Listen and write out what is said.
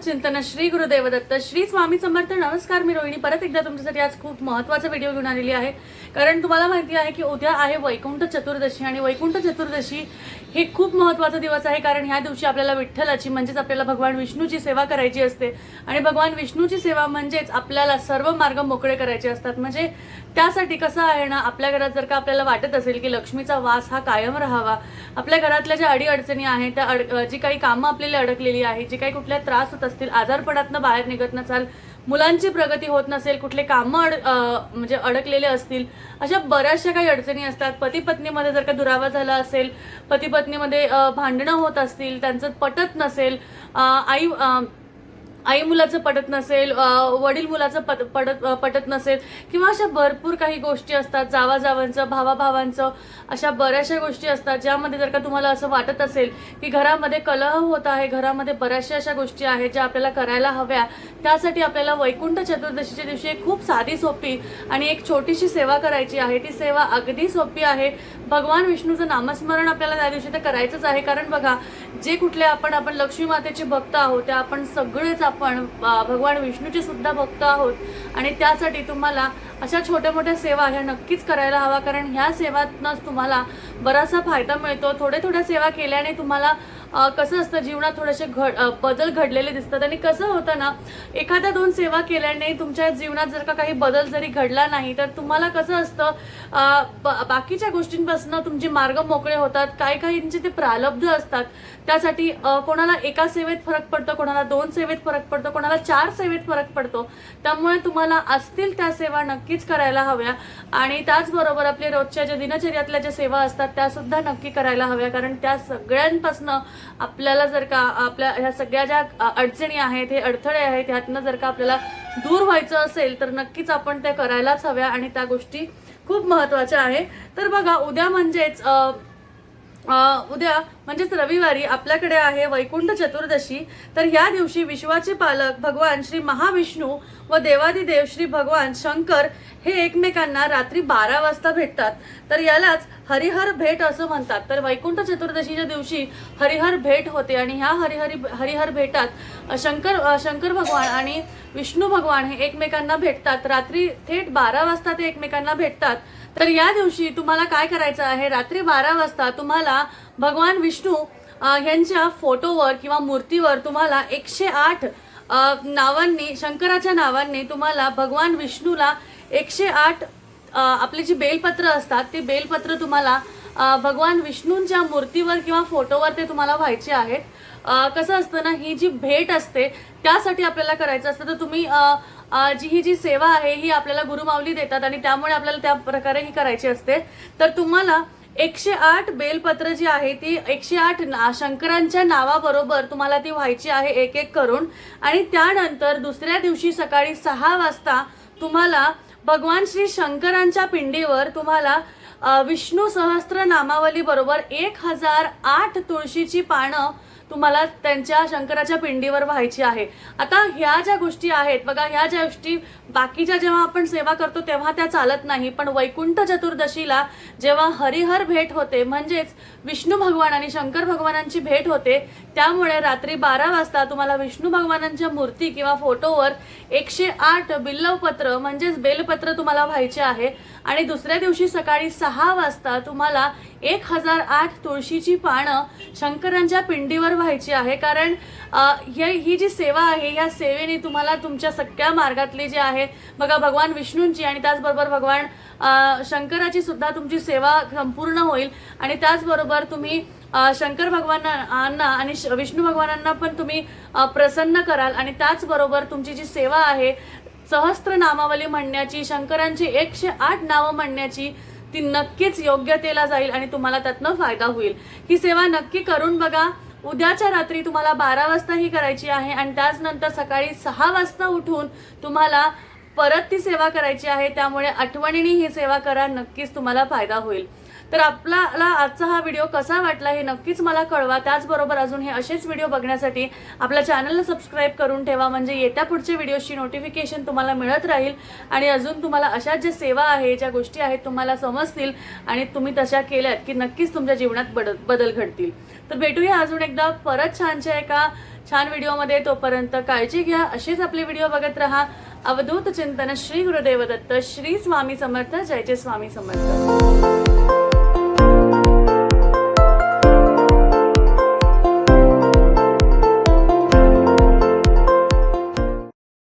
चिंतन श्री गुरुदेव दत्त श्री स्वामी समर्थ नमस्कार मी रोहिणी. परत एकदा तुमच्यासाठी आज खूप महत्त्वाचा व्हिडिओ घेऊन आलेली आहे. कारण तुम्हाला माहिती आहे की उद्या आहे वैकुंठ चतुर्दशी आणि वैकुंठ चतुर्दशी हे खूप महत्त्वाचा दिवस आहे कारण ह्या दिवशी आपल्याला विठ्ठलाची म्हणजेच आपल्याला भगवान विष्णूची सेवा करायची असते. आणि भगवान विष्णूची सेवा म्हणजेच आपल्याला सर्व मार्ग मोकळे करायचे असतात. म्हणजे त्यासाठी कसं आहे ना आपल्या घरात जर का आपल्याला वाटत असेल की लक्ष्मीचा वास हा कायम राहावा आपल्या घरातल्या ज्या अडीअडचणी आहेत त्या अड जी काही कामं आपल्याला अडकलेली आहे जी काही कुठल्या त्रास होत असतील आजारपणातनं बाहेर निघत नसाल मुलांची प्रगती होत नसेल कुठले कामं अड म्हणजे अडकलेले असतील अशा बऱ्याचशा काही अडचणी असतात. पती पत्नीमध्ये जर का दुरावा झाला असेल पती पत्नीमध्ये भांडणं होत असतील त्यांचं पटत नसेल आई आई मुलाचं पटत नसेल वडील मुलाचं पट पडत पटत नसेल किंवा अशा भरपूर काही गोष्टी असतात जावाजावांचं भावाभावांचं अशा बऱ्याचशा गोष्टी असतात ज्यामध्ये जर का तुम्हाला असं वाटत असेल की घरामध्ये कलह होत आहे घरामध्ये बऱ्याचशा अशा गोष्टी आहेत ज्या आपल्याला करायला हव्या त्यासाठी आपल्याला वैकुंठ चतुर्दशीच्या दिवशी एक खूप साधी सोपी आणि एक छोटीशी सेवा करायची आहे. ती सेवा अगदी सोपी आहे. भगवान विष्णूचं नामस्मरण आपल्याला त्या दिवशी तर करायचंच आहे. कारण बघा जे कुठले आपण आपण लक्ष्मी मातेचे भक्त आहोत त्या आपण सगळेच आपण भगवान विष्णूचे सुद्धा भक्त आहोत. आणि त्यासाठी तुम्हाला अशा छोट्या मोठ्या सेवा ह्या नक्कीच करायला हवा. कारण ह्या सेवातनंच तुम्हाला बराचसा फायदा मिळतो. थोड्या थोड्या सेवा केल्याने तुम्हाला कसं असतं जीवनात थोडेसे घड बदल घडलेले दिसतात आणि कसं होतं ना एखाद्या दोन सेवा केल्याने तुमच्या जीवनात जर का काही बदल जरी घडला नाही तर तुम्हाला कसं असतं ब- बाकीच्या गोष्टींपासून तुमचे मार्ग मोकळे होतात काही काहींचे ते प्रालब्ध असतात. त्यासाठी कोणाला एका सेवेत फरक पडतो कोणाला दोन सेवेत फरक पडतो कोणाला चार सेवेत फरक पडतो. त्यामुळे तुम्हाला असतील त्या सेवा नक्कीच करायला हव्या. आणि त्याचबरोबर आपल्या रोजच्या ज्या दिनचर्यातल्या ज्या सेवा असतात त्यासुद्धा नक्की करायला हव्या. कारण त्या सगळ्यांपासनं आपल्याला जर का आपल्या ह्या सगळ्या ज्या अडचणी आहेत हे अडथळे आहेत ह्यातनं जर का आपल्याला दूर व्हायचं असेल तर नक्कीच आपण त्या करायलाच हव्या. आणि त्या गोष्टी खूप महत्त्वाच्या आहे. तर बघा उद्या म्हणजेच उद्या म्हणजेच रविवारी आपल्याकडे आहे वैकुंठ चतुर्दशी. तर या दिवशी विश्वाचे पालक भगवान श्री महाविष्णू व देवादिदेव श्री भगवान शंकर हे एकमेकांना रात्री बारा वाजता भेटतात. तर यालाच हरिहर भेट असं म्हणतात. तर वैकुंठ चतुर्दशीच्या दिवशी हरिहर भेट होते आणि ह्या हरिहरी हरिहर भेटात शंकर शंकर भगवान आणि विष्णू भगवान हे एकमेकांना भेटतात. रात्री थेट बारा वाजता ते एकमेकांना भेटतात. तर या दिवशी तुम्हाला काय करायचं आहे? रात्री बारा वाजता तुम्हाला भगवान विष्णू ह्यांच्या यांच्या फोटोवर किंवा मूर्तीवर तुम्हाला एकशे आठ नावांनी शंकराच्या नावांनी तुम्हाला भगवान विष्णूला एकशे आठ आपले आपली जी बेलपत्र असतात ते बेलपत्र तुम्हाला भगवान विष्णूंच्या मूर्तीवर किंवा फोटोवर ते तुम्हाला व्हायचे आहेत. कसं असतं ना ही जी भेट असते त्यासाठी आपल्याला करायचं असतं. तर तुम्ही जी ही जी सेवा आहे ही आपल्याला गुरुमावली देतात आणि त्यामुळे आपल्याला त्या प्रकारे ही करायची असते. तर तुम्हाला एकशे आठ बेलपत्र जी आहे ती एकशे आठ ना शंकरांच्या नावाबरोबर तुम्हाला ती व्हायची आहे एक एक करून. आणि त्यानंतर दुसऱ्या दिवशी सकाळी सहा वाजता तुम्हाला भगवान श्री शंकरांच्या पिंडीवर तुम्हाला विष्णू सहस्त्र नामावली बरोबर एक हजार आठ तुळशीची पानं तुम्हाला त्यांच्या शंकराच्या पिंडीवर व्हायची आहे. आता ह्या ज्या गोष्टी आहेत बघा ह्या ज्या गोष्टी बाकीच्या जेव्हा आपण सेवा करतो तेव्हा त्या चालत नाही पण वैकुंठ चतुर्दशीला जेव्हा हरिहर भेट होते म्हणजेच विष्णू भगवान आणि शंकर भगवानांची भेट होते त्यामुळे रात्री बारा वाजता तुम्हाला विष्णू भगवानांच्या मूर्ती किंवा फोटोवर एकशे आठ बिल्लवपत्र म्हणजेच बेलपत्र तुम्हाला व्हायचे आहे. आणि दुसऱ्या दिवशी सकाळी सहा वाजता तुम्हाला एक हजार आठ तुळशीची पानं शंकरांच्या पिंडीवर व्हायची आहे. कारण हे ही जी सेवा आहे या सेवेने तुम्हाला तुमच्या सगळ्या मार्गातली जी आहे बघा भगवान विष्णूंची आणि त्याचबरोबर भगवान शंकराची सुद्धा तुमची सेवा संपूर्ण होईल. आणि त्याचबरोबर तुम्ही शंकर भगवानांना आणि श- विष्णू भगवानांना पण तुम्ही प्रसन्न कराल. आणि त्याचबरोबर तुमची जी सेवा आहे सहस्त्र नामावली म्हणण्याची शंकरांची एकशे आठ नावं म्हणण्याची ती नक्कीच योग्यतेला जाईल आणि तुम्हाला त्यातनं फायदा होईल. ही सेवा नक्की करून बघा. उद्याच्या रात्री तुम्हाला बारा वाजता ही करायची आहे आणि त्याचनंतर सकाळी सहा वाजता उठून तुम्हाला परत ती सेवा करायची आहे. त्यामुळे आठवणीने ही सेवा करा नक्कीच तुम्हाला फायदा होईल. तर आपल्याला आजचा हा व्हिडिओ कसा वाटला हे नक्कीच मला कळवा. त्याचबरोबर अजून हे असेच व्हिडिओ बघण्यासाठी आपल्या चॅनलला सबस्क्राईब करून ठेवा. म्हणजे येत्या पुढच्या व्हिडिओची नोटिफिकेशन तुम्हाला मिळत राहील. आणि अजून तुम्हाला अशा ज्या सेवा आहे ज्या गोष्टी आहेत तुम्हाला समजतील आणि तुम्ही तशा केल्यात की नक्कीच तुमच्या जीवनात बदल बदल घडतील. तर भेटूया अजून एकदा परत छानशा एका छान व्हिडिओमध्ये तोपर्यंत काळजी घ्या. असेच आपले व्हिडिओ बघत राहा. अवधूत चिंतन श्री गुरुदेव दत्त श्री स्वामी समर्थ. जय जय स्वामी समर्थ.